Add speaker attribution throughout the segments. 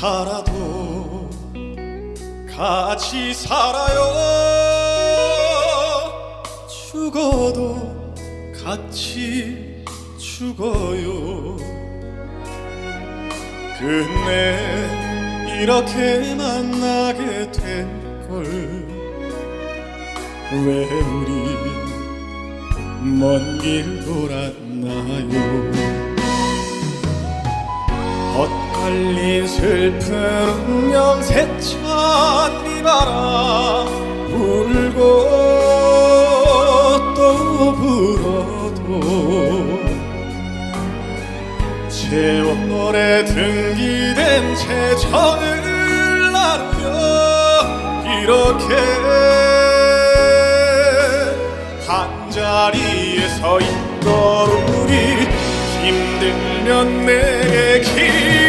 Speaker 1: 살아도 같이 살아요. 죽어도 같이 죽어요. 끝내 이렇게 만나게 된 걸 왜 우리 먼 길 돌았나요? 헛갈리 슬픈 운명 세찬 비바람 불고 또 불어도 세월에 등기된 채 정을 나누며 이렇게 한 자리에 서 있던 우리 힘들면 내게 기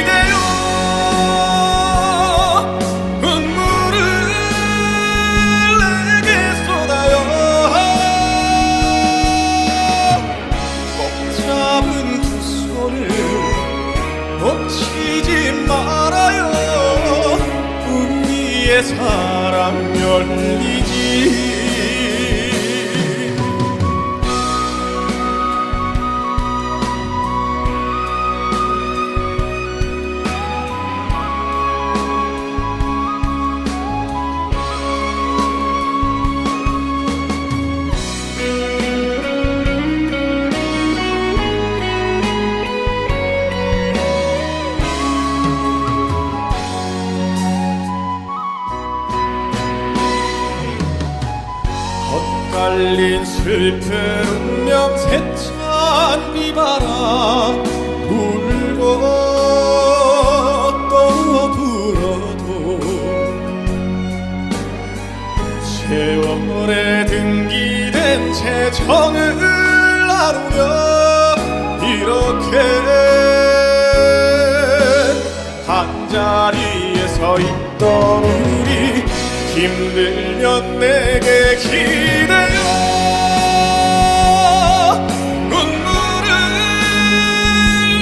Speaker 1: 말아요. 우리의 사랑 열리지 엇갈린 슬픈 운명 세찬 비바람 불어도 세월에 등기된 채 정을 나누며 이렇게 한 자리에 서 있던 우리 힘들면 내게 기대요. 눈물을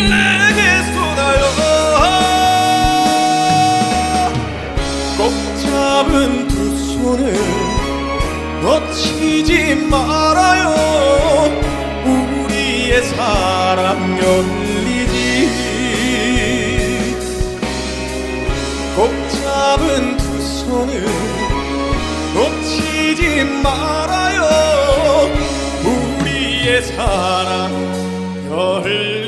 Speaker 1: 내게 쏟아요. 놓치지 말아요. 우리의 사랑 열리지. 꼭 잡은 두 손을 놓치지 말아요. 우리의 사랑 열리지